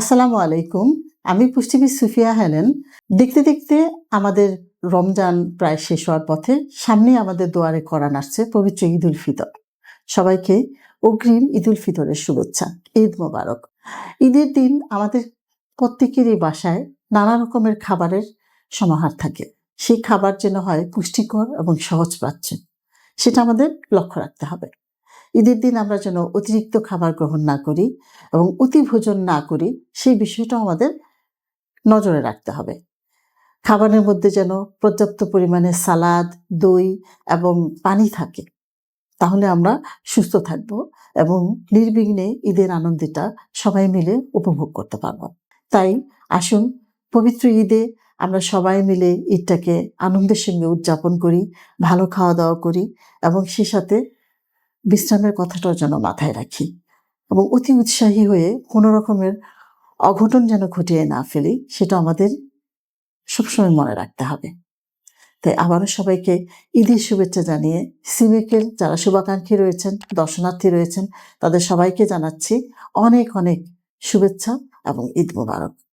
আসসালামু আলাইকুম। আমি পুষ্টিবিদ সুফিয়া হেলেন। দেখতে দেখতে আমাদের রমজান প্রায় শেষ হওয়ার পথে সামনে আমাদের দুয়ারে করান আসছে, পবিত্র ঈদ উল ফিতর। সবাইকে অগ্রিম ঈদ উল ফিতরের শুভেচ্ছা, ঈদ মোবারক। ঈদের দিন আমাদের প্রত্যেকেরই বাসায় নানা রকমের খাবারের সমাহার থাকে। সেই খাবার যেন হয় পুষ্টিকর এবং সহজ পাচ্ছে সেটা আমাদের লক্ষ্য রাখতে হবে। ঈদের দিন আমরা যেন অতিরিক্ত খাবার গ্রহণ না করি এবং অতি ভোজন না করি, সেই বিষয়টাও আমাদের নজরে রাখতে হবে। খাবারের মধ্যে যেন পর্যাপ্ত পরিমাণে সালাদ, দই এবং পানি থাকে, তাহলে আমরা সুস্থ থাকব এবং নির্বিঘ্নে ঈদের আনন্দটা সবাই মিলে উপভোগ করতে পারব। তাই আসুন, পবিত্র ঈদে আমরা সবাই মিলে ঈদটাকে আনন্দের সঙ্গে উদযাপন করি, ভালো খাওয়া দাওয়া করি এবং সে সাথে বিশ্রামের কথাটাও যেন মাথায় রাখি এবং অতি উৎসাহী হয়ে কোনো রকমের অঘটন যেন ঘটিয়ে না ফেলি, সেটা আমাদের সবসময় মনে রাখতে হবে। তাই আবারও সবাইকে ঈদের শুভেচ্ছা জানিয়ে সিমিকেল, যারা শুভাকাঙ্ক্ষী রয়েছেন, দর্শনার্থী রয়েছেন, তাদের সবাইকে জানাচ্ছি অনেক অনেক শুভেচ্ছা এবং ঈদ মোবারক।